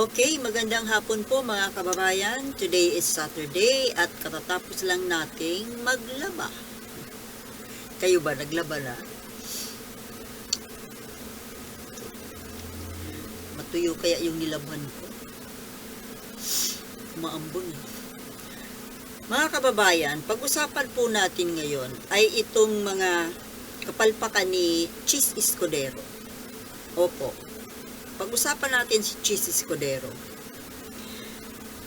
Okay, magandang hapon po mga kababayan. Today is Saturday at katatapos lang nating maglaba. Kayo ba naglaba na? Matuyo kaya yung nilaban ko. Maambon eh. Mga kababayan, pag-usapan po natin ngayon ay itong mga kapalpakan ni Cheese Escudero. Opo, pag-usapan natin si Cheese Escudero.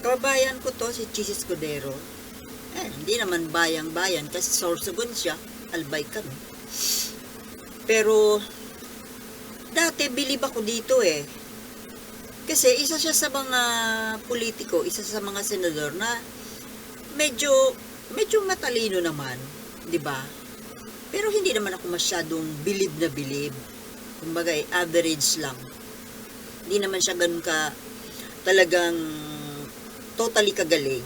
Kababayan ko to, si Cheese Escudero. Eh, hindi naman bayang-bayan kasi Sorsogon siya, albay kami. Pero, dati bilib ako dito eh. Kasi isa siya sa mga politiko, isa sa mga senador na medyo, medyo matalino naman, di ba? Pero hindi naman ako masyadong bilib na bilib. Kumbaga, eh, average lang hindi naman siya ganun ka talagang totally kagaling.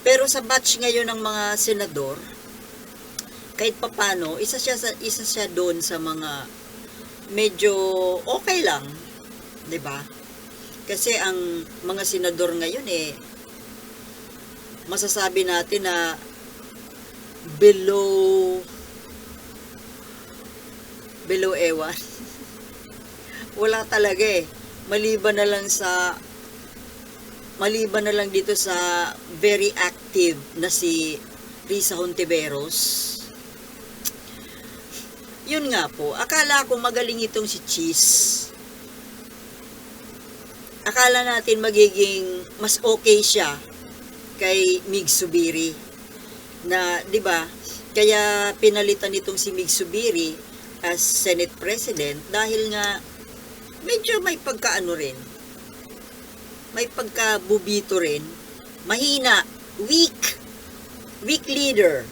Pero sa batch ngayon ng mga senador, kahit papano, isa siya sa isa siya doon sa mga medyo okay lang, 'di ba? Kasi ang mga senador ngayon eh masasabi natin na below below ewan wala talaga eh. Maliban na lang sa maliban na lang dito sa very active na si Risa Hontiveros. Yun nga po, akala ko magaling itong si Cheese. Akala natin magiging mas okay siya kay Mig Subiri na 'di ba? Kaya pinalitan itong si Mig Subiri as Senate President dahil nga medyo may pagkaano rin. May pagka-bubito rin. Mahina. Weak. Weak leader.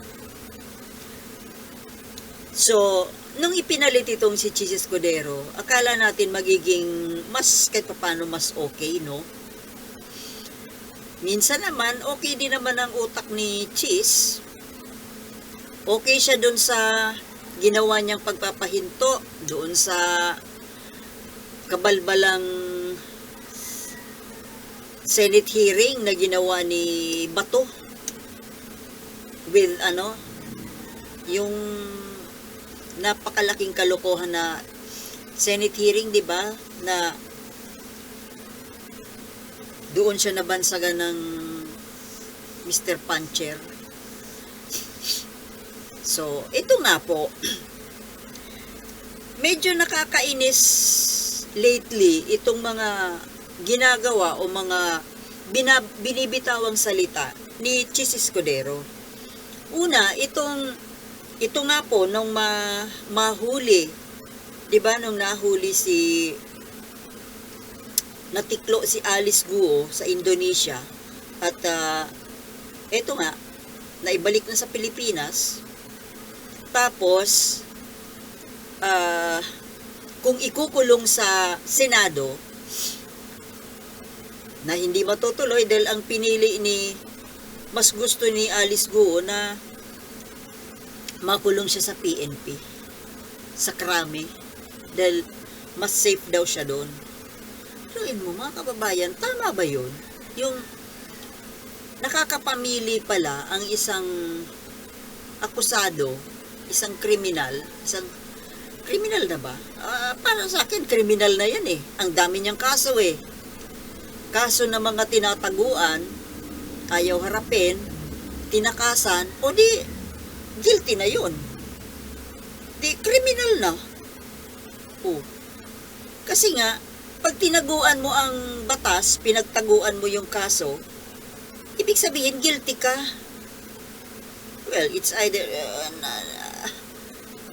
So, nung ipinalit itong si Chis Escudero, akala natin magiging mas kahit paano mas okay, no? Minsan naman, okay din naman ang utak ni Chis. Okay siya doon sa ginawa niyang pagpapahinto, doon sa kabalbalang Senate hearing na ginawa ni Bato with ano yung napakalaking kalokohan na Senate hearing, 'di ba? Na doon siya nabansagan ng Mr. Puncher. So, ito nga po. Medyo nakakainis lately itong mga ginagawa o mga binab, binibitawang salita ni Chis Escudero. Una, itong ito nga po nung ma, mahuli, 'di ba nung nahuli si natiklo si Alice Guo sa Indonesia at uh, ito nga naibalik na sa Pilipinas. Tapos uh, kung ikukulong sa Senado na hindi matutuloy dahil ang pinili ni mas gusto ni Alice Guo na makulong siya sa PNP sa Krame dahil mas safe daw siya doon. Ruin mo mga kababayan, tama ba yun? Yung nakakapamili pala ang isang akusado, isang kriminal, isang Kriminal na ba? Uh, para sa akin, kriminal na yan eh. Ang dami niyang kaso eh. Kaso na mga tinataguan, ayaw harapin, tinakasan, o di, guilty na yun. Di, kriminal na. O. Kasi nga, pag tinaguan mo ang batas, pinagtaguan mo yung kaso, ibig sabihin, guilty ka. Well, it's either, uh,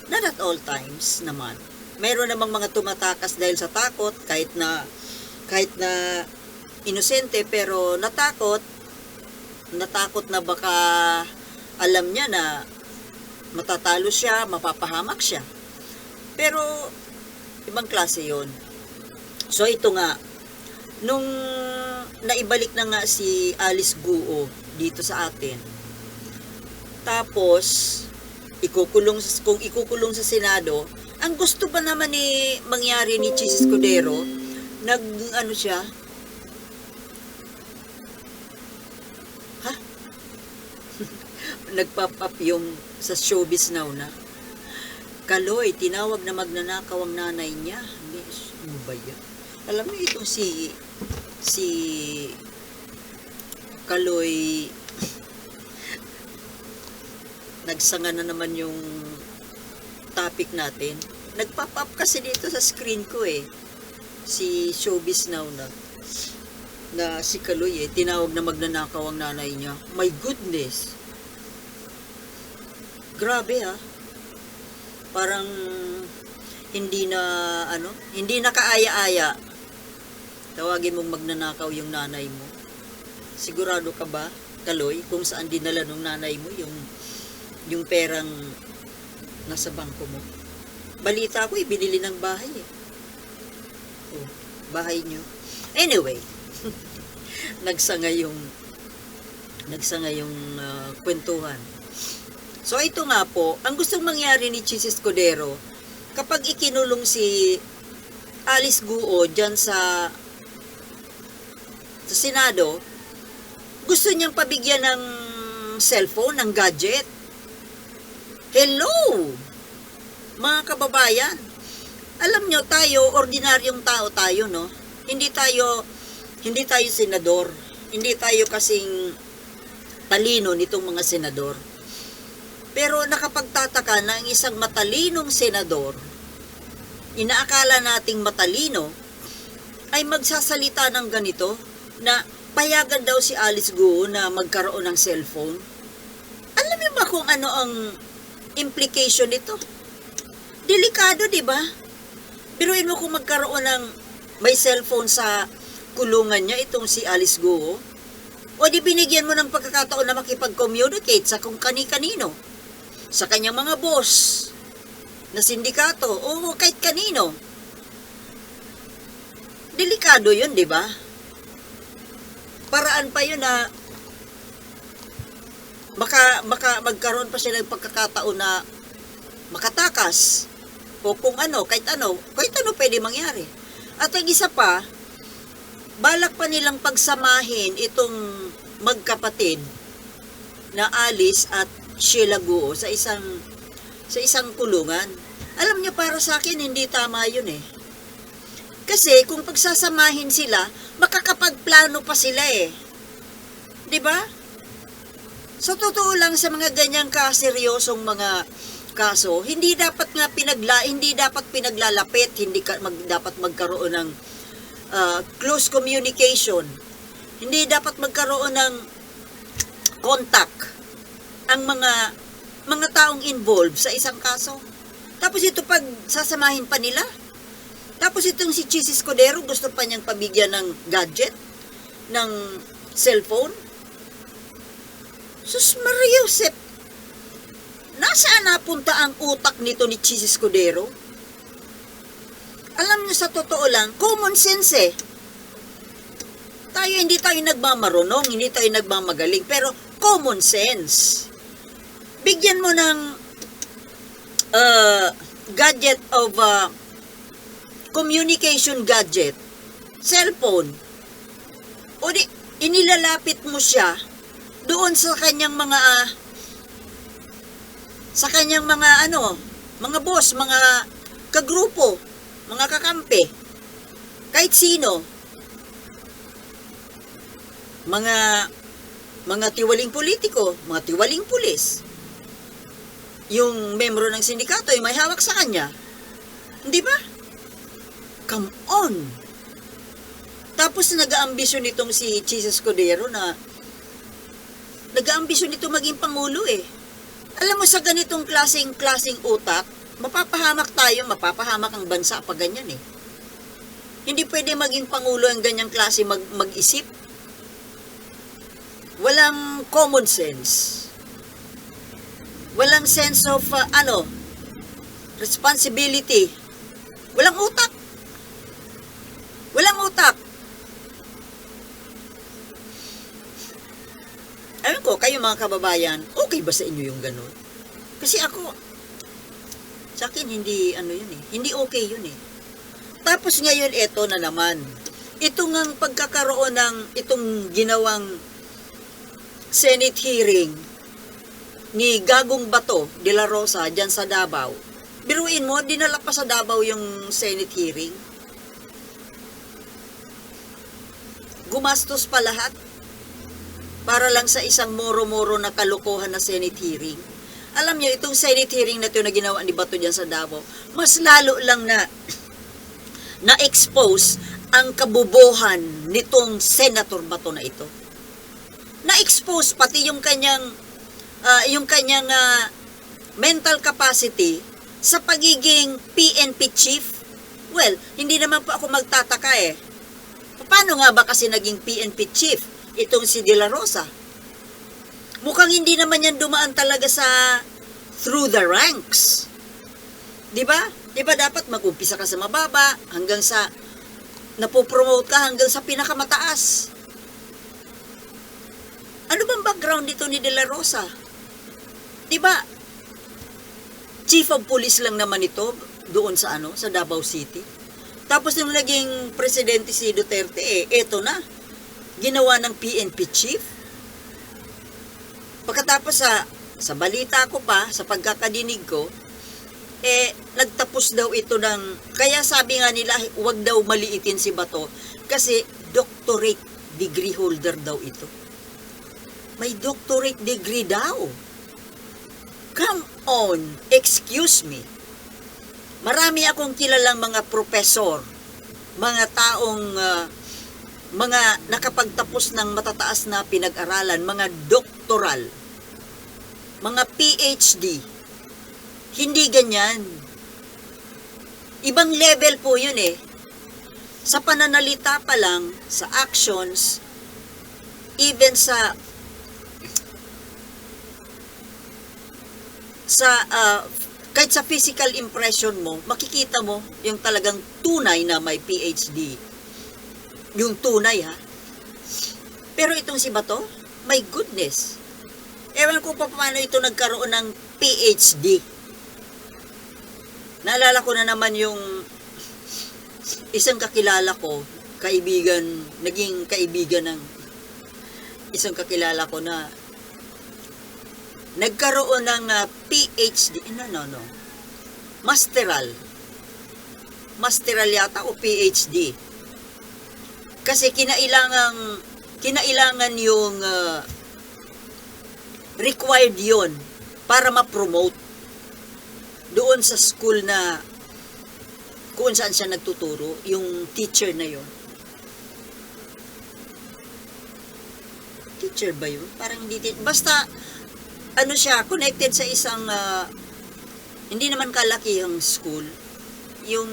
Not at all times naman. Meron namang mga tumatakas dahil sa takot, kahit na, kahit na inosente, pero natakot, natakot na baka alam niya na matatalo siya, mapapahamak siya. Pero, ibang klase yon So, ito nga, nung naibalik na nga si Alice Guo dito sa atin, tapos, ikukulong kung ikukulong sa Senado, ang gusto pa naman ni mangyari ni Chis Escudero, nag ano siya ha nagpop up yung sa showbiz now na Kaloy, tinawag na magnanakaw ang nanay niya. Ano ba yan? Alam niyo itong si si Kaloy nagsanga na naman yung topic natin. Nag-pop up kasi dito sa screen ko eh. Si Showbiz Now na na si Kaloy eh, tinawag na magnanakaw ang nanay niya. My goodness. Grabe ah. Parang hindi na ano, hindi na kaaya-aya. Tawagin mong magnanakaw yung nanay mo. Sigurado ka ba, Kaloy, kung saan dinala ng nanay mo yung yung perang nasa bangko mo? Balita ko, ibinili ng bahay eh. Oh, bahay nyo. Anyway, nagsanga yung nagsanga yung ah, kwentuhan. So ito nga po, ang gustong mangyari ni Chis Escudero, kapag ikinulong si Alice Guo dyan sa sa Senado, gusto niyang pabigyan ng cellphone, ng gadget. Hello! Mga kababayan, alam nyo tayo, ordinaryong tao tayo, no? Hindi tayo, hindi tayo senador. Hindi tayo kasing talino nitong mga senador. Pero nakapagtataka na ang isang matalinong senador, inaakala nating matalino, ay magsasalita ng ganito na payagan daw si Alice Guo na magkaroon ng cellphone. Alam niyo ba kung ano ang implication nito? Delikado, di ba? Biruin mo kung magkaroon ng may cellphone sa kulungan niya, itong si Alice Guo. O di binigyan mo ng pagkakataon na makipag-communicate sa kung kani-kanino. Sa kanyang mga boss na sindikato o kahit kanino. Delikado yun, di ba? Paraan pa yun na baka, baka magkaroon pa sila ng pagkakataon na makatakas o kung ano, kahit ano, kahit ano pwede mangyari. At ang isa pa, balak pa nilang pagsamahin itong magkapatid na Alice at Sheila Guo sa isang sa isang kulungan. Alam niyo para sa akin hindi tama 'yun eh. Kasi kung pagsasamahin sila, makakapagplano pa sila eh. 'Di ba? Sa totoo lang sa mga ganyang kaseryosong mga kaso, hindi dapat nga pinagla hindi dapat pinaglalapit, hindi ka, mag, dapat magkaroon ng uh, close communication. Hindi dapat magkaroon ng contact ang mga mga taong involved sa isang kaso. Tapos ito pag sasamahin pa nila. Tapos itong si Chis Escudero gusto pa niyang pabigyan ng gadget, ng cellphone. Sus Maria Josep, nasaan napunta ang utak nito ni Chis Escudero? Alam niyo sa totoo lang, common sense eh. Tayo hindi tayo nagmamarunong, hindi tayo nagmamagaling, pero common sense bigyan mo ng uh, gadget of uh, communication gadget, cellphone, o di, inilalapit mo siya doon sa kanyang mga uh, sa kanyang mga ano, mga boss, mga kagrupo, mga kakampi, kahit sino, mga mga tiwaling politiko, mga tiwaling pulis, yung membro ng sindikato ay may hawak sa kanya. Hindi ba? Come on! Tapos nag-aambisyon nitong si Jesus Cordero na nag-aambisyon nito maging pangulo eh. Alam mo sa ganitong klaseng klaseng utak, mapapahamak tayo, mapapahamak ang bansa pag ganyan eh. Hindi pwede maging pangulo ang ganyang klase mag, mag-isip. Walang common sense walang sense of uh, ano responsibility walang utak walang utak alam ko kayo mga kababayan okay ba sa inyo yung ganun kasi ako sa akin hindi ano yun eh hindi okay yun eh tapos ngayon eto na naman ito ngang pagkakaroon ng itong ginawang Senate hearing ni Gagong Bato de la Rosa dyan sa Davao. Biruin mo, dinala pa sa Davao yung Senate hearing. Gumastos pa lahat para lang sa isang moro-moro na kalokohan na Senate hearing. Alam niyo, itong Senate hearing na ito na ginawa ni Bato dyan sa Davao, mas lalo lang na na-expose ang kabubuhan nitong Senator Bato na ito. Na-expose pati yung kanyang ah, yung kanyang ah, mental capacity sa pagiging PNP chief. Well, hindi naman po ako magtataka eh. Paano nga ba kasi naging PNP chief itong si De La Rosa? Mukhang hindi naman yan dumaan talaga sa through the ranks. 'Di ba? 'Di ba dapat mag-umpisa ka sa mababa hanggang sa napopromote ka hanggang sa pinakamataas. Ano bang background nito ni De La Rosa? 'Di ba? Chief of Police lang naman ito doon sa ano, sa Davao City. Tapos nung naging presidente si Duterte, eh, eto na. Ginawa ng PNP chief. Pagkatapos sa sa balita ko pa, sa pagkakadinig ko, eh, nagtapos daw ito ng, kaya sabi nga nila, huwag daw maliitin si Bato, kasi doctorate degree holder daw ito. May doctorate degree daw. Come on, excuse me. Marami akong kilalang mga profesor, mga taong, ah, mga nakapagtapos ng matataas na pinag-aralan, mga doktoral, mga PhD. Hindi ganyan. Ibang level po yun eh. Sa pananalita pa lang, sa actions, even sa sa ah, kahit sa physical impression mo, makikita mo yung talagang tunay na may PhD. Yung tunay ha. Pero itong si Bato, my goodness. Ewan ko pa paano ito nagkaroon ng PhD. Naalala ko na naman yung isang kakilala ko, kaibigan, naging kaibigan ng isang kakilala ko na nagkaroon ng ah, PhD, no, no, no, masteral. Masteral yata o PhD. Kasi kinailangan, kinailangan yung ah, required yon para ma-promote doon sa school na kung saan siya nagtuturo, yung teacher na yon. Teacher ba yun? Parang hindi, ti- basta ano siya, connected sa isang, ah, hindi naman kalaki yung school. Yung,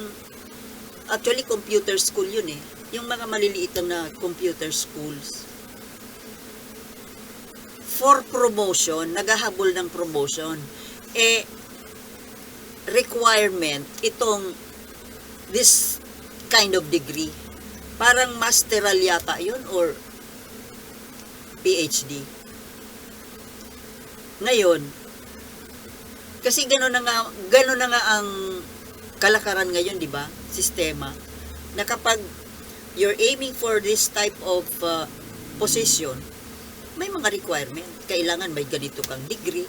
actually computer school yun eh. Yung mga maliliit na computer schools. For promotion, naghahabol ng promotion. Eh, requirement, itong, this kind of degree. Parang masteral yata yun or PhD. Ngayon, kasi gano'n na nga, gano'n na nga ang kalakaran ngayon, di ba? Sistema. Na kapag you're aiming for this type of uh, position, may mga requirement. Kailangan may ganito kang degree.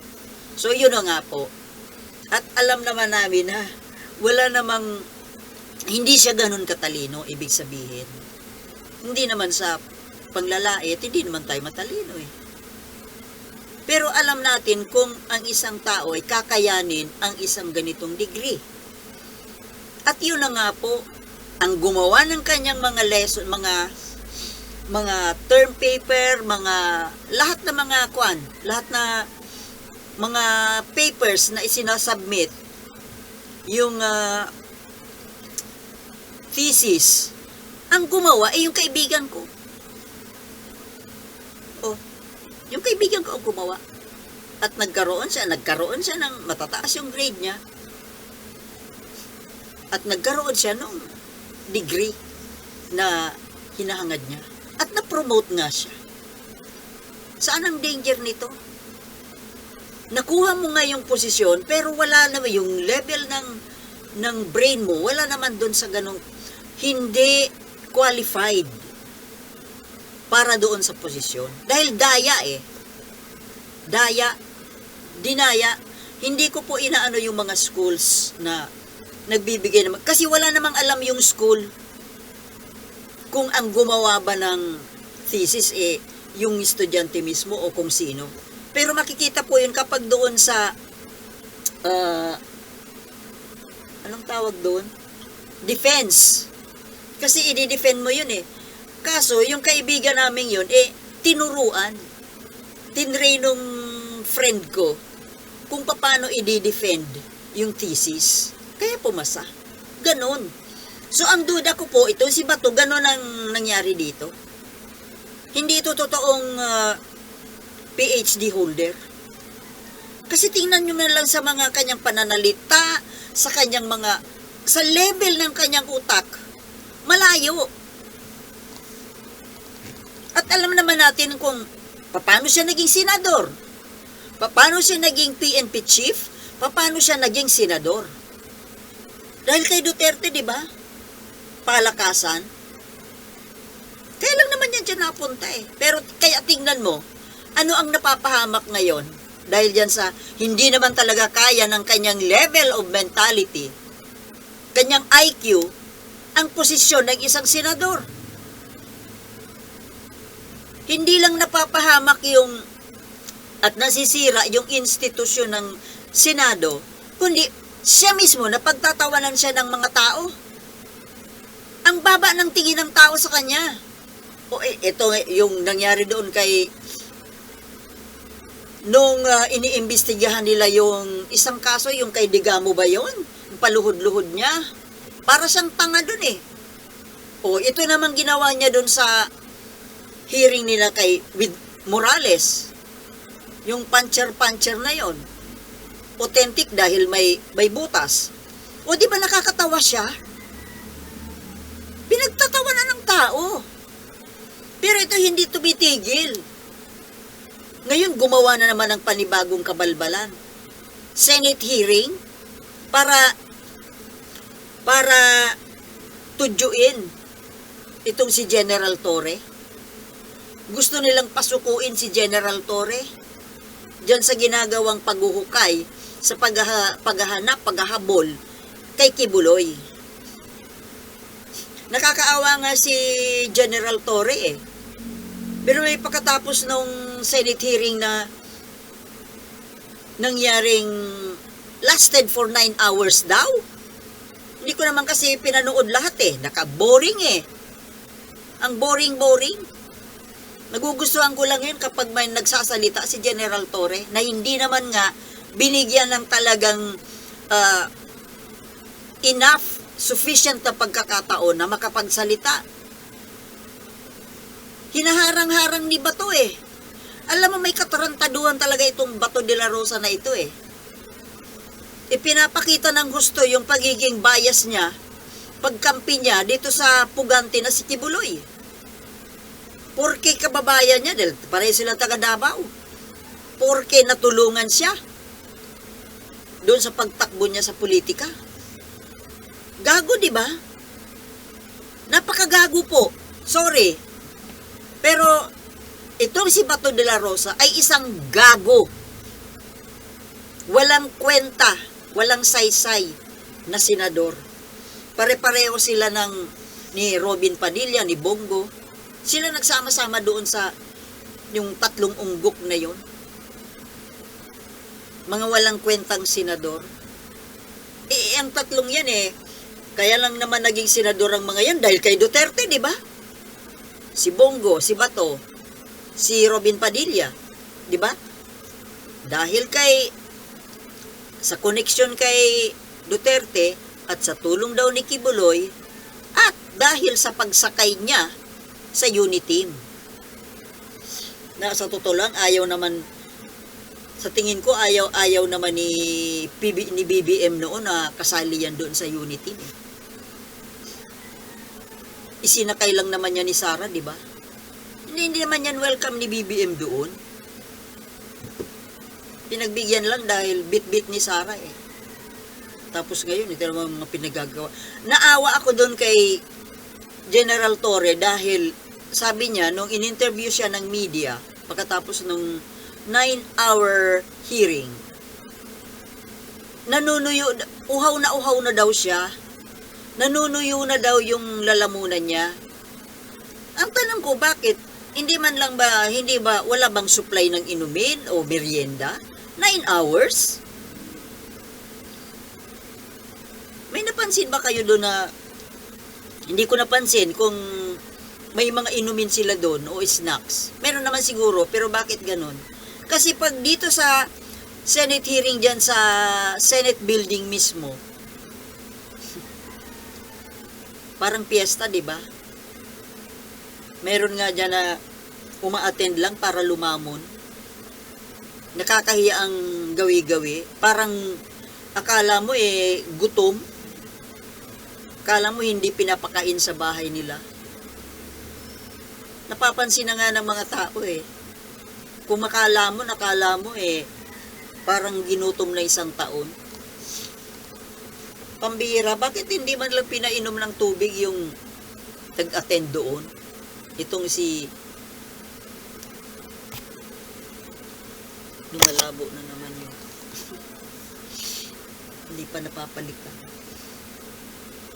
So, yun nga po. At alam naman namin na wala namang, hindi siya ganun katalino, ibig sabihin. Hindi naman sa panglalait, hindi naman tayo matalino eh. Pero alam natin kung ang isang tao ay kakayanin ang isang ganitong degree. At yun na nga po, ang gumawa ng kanyang mga lesson, mga mga term paper, mga lahat na mga kwan, lahat na mga papers na isinasubmit, yung ah, thesis, ang gumawa ay yung kaibigan ko. Oh, yung kaibigan ko ang gumawa. At nagkaroon siya, nagkaroon siya ng matataas yung grade niya. At nagkaroon siya ng degree na hinahangad niya. At na-promote nga siya. Saan ang danger nito? Nakuha mo nga yung posisyon, pero wala naman yung level ng ng brain mo, wala naman doon sa ganong hindi qualified para doon sa posisyon. Dahil daya eh. Daya, dinaya, hindi ko po inaano yung mga schools na nagbibigay naman. Kasi wala namang alam yung school kung ang gumawa ba ng thesis eh yung estudyante mismo o kung sino. Pero makikita po yun kapag doon sa ah, anong tawag doon? Defense. Kasi i-defend mo yun eh. Kaso, yung kaibigan namin yun, eh, tinuruan. Tinray nung friend ko kung paano i-defend yung thesis. Kaya pumasa. Ganon. So, ang duda ko po, ito si Bato, ganon ang nangyari dito. Hindi ito totoong ah, PhD holder. Kasi tingnan nyo na lang sa mga kanyang pananalita, sa kanyang mga, sa level ng kanyang utak, malayo. At alam naman natin kung paano siya naging senador, paano siya naging PNP chief, paano siya naging senador. Dahil kay Duterte, di ba? Palakasan. Kaya lang naman yan dyan napunta eh. Pero kaya tingnan mo, ano ang napapahamak ngayon? Dahil yan sa hindi naman talaga kaya ng kanyang level of mentality, kanyang IQ, ang posisyon ng isang senador. Hindi lang napapahamak yung at nasisira yung institusyon ng Senado, kundi siya mismo napagtatawanan siya ng mga tao. Ang baba ng tingin ng tao sa kanya. O eh, ito yung nangyari doon kay nung ah, iniimbestigahan nila yung isang kaso, yung kay Digamo ba yon? Yung paluhod-luhod niya. Para siyang tanga doon eh. O ito naman ginawa niya doon sa hearing nila kay with Morales. Yung puncher-puncher na yon. Authentic dahil may may butas. O di ba nakakatawa siya? Pinagtatawanan ng tao. Pero ito hindi tumitigil. Ngayon gumawa na naman ng panibagong kabalbalan. Senate hearing para para tudyuin itong si General Torre. Gusto nilang pasukuin si General Torre diyan sa ginagawang paghuhukay sa paghaha, paghahanap, paghahabol kay Kibuloy. Nakakaawa nga si General Torre eh. Pero may pagkatapos nung Senate hearing na nangyaring lasted for 9 hours daw. Hindi ko naman kasi pinanood lahat eh. Naka-boring eh. Ang boring-boring. Nagugustuhan ko lang yun kapag may nagsasalita si General Torre na hindi naman nga binigyan ng talagang ah, enough, sufficient na pagkakataon na makapagsalita. Hinaharang-harang ni Bato eh. Alam mo may katarantaduhan talaga itong Bato de la Rosa na ito eh. Ipinapakita ng gusto yung pagiging bias niya, pagkampi niya dito sa pugante na si Kibuloy. Porke kababayan niya, dahil pareho sila taga Davao. Porke natulungan siya doon sa pagtakbo niya sa politika. Gago, di ba? Napakagago po. Sorry. Pero itong si Bato de la Rosa ay isang gago. Walang kwenta, walang saysay na senador. Pare-pareho sila ng ni Robin Padilla, ni Bongo. Sila nagsama-sama doon sa yung tatlong unggok na yon. Mga walang kwentang senador. Eh, ang tatlong yan eh, kaya lang naman naging senador ang mga yan dahil kay Duterte, di ba? Si Bongo, si Bato, si Robin Padilla, di ba? Dahil kay sa connection kay Duterte at sa tulong daw ni Kibuloy at dahil sa pagsakay niya sa Uniteam. Na sa totoo lang ayaw naman sa tingin ko ayaw ayaw naman ni PB, ni BBM noon na kasali yan doon sa Uniteam. Eh. Isinakay lang naman yan ni Sara, di ba? Hindi, hindi naman yan welcome ni BBM doon. Pinagbigyan lang dahil bit-bit ni Sara eh. Tapos ngayon, ito naman mga pinagagawa. Naawa ako doon kay General Torre dahil sabi niya nung in-interview siya ng media pagkatapos nung 9-hour hearing. Nanunuyo uhaw na uhaw na daw siya. Nanunuyo na daw yung lalamunan niya. Ang tanong ko bakit? Hindi man lang ba hindi ba wala bang supply ng inumin o merienda? 9 hours? May napansin ba kayo doon na hindi ko napansin kung may mga inumin sila doon o snacks. Meron naman siguro, pero bakit ganun? Kasi pag dito sa Senate hearing dyan sa Senate building mismo, parang piyesta, di ba? Meron nga dyan na uma-attend lang para lumamon. Nakakahiya ang gawi-gawi. Parang akala mo eh gutom. Akala mo hindi pinapakain sa bahay nila. Napapansin na nga ng mga tao eh. Kung makala mo, nakala mo eh, parang ginutom na isang taon. Pambira, bakit hindi man lang pinainom ng tubig yung nag-attend doon? Itong si... Lumalabo na naman yun. hindi pa napapalikan.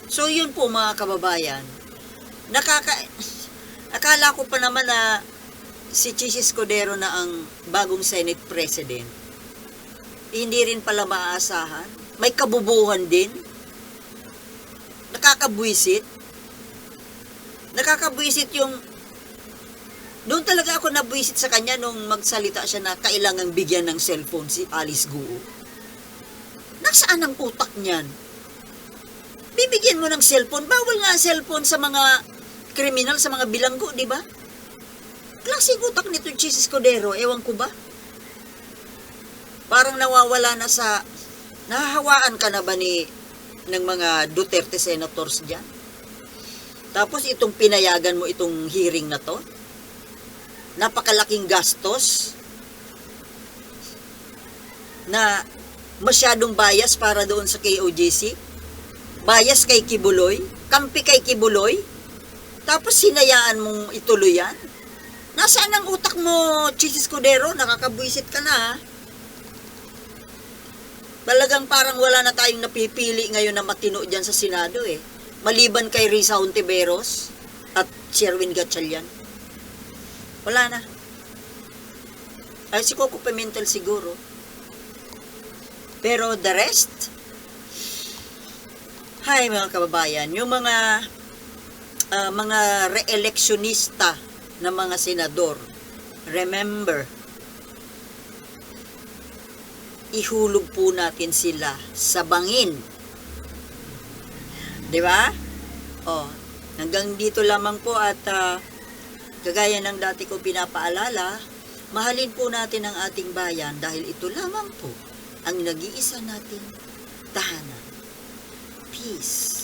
So yun po mga kababayan. Nakaka Akala ko pa naman na si Chis Escudero na ang bagong Senate President. Hindi rin pala maaasahan. May kabubuhan din. Nakakabwisit. Nakakabwisit yung doon talaga ako nabwisit sa kanya nung magsalita siya na kailangang bigyan ng cellphone si Alice Guo. Nasaan ang utak niyan? Bibigyan mo ng cellphone. Bawal nga cellphone sa mga kriminal, sa mga bilanggo, di ba? Klaseng utak nito Jesus Escudero, ewan ko ba? Parang nawawala na sa... Nahahawaan ka na ba ni ng mga Duterte senators dyan? Tapos itong pinayagan mo itong hearing na to? Napakalaking gastos na masyadong bias para doon sa KOJC. Bias kay Kibuloy, kampi kay Kibuloy, tapos sinayaan mong ituloy yan. Nasaan ang utak mo, Chis Escudero? Nakakabwisit ka na, ha? Talagang parang wala na tayong napipili ngayon na matino dyan sa Senado, eh. Maliban kay Risa Hontiveros at Sherwin Gatchalian. Wala na. Ay, si Coco Pimentel siguro. Pero the rest, Hay mga kababayan, yung mga ah, mga re-electionista na mga senador, remember, ihulog po natin sila sa bangin. 'Di ba? Oh, hanggang dito lamang po at ah, kagaya ng dati ko pinapaalala, mahalin po natin ang ating bayan dahil ito lamang po ang nag-iisa nating tahanan. Peace.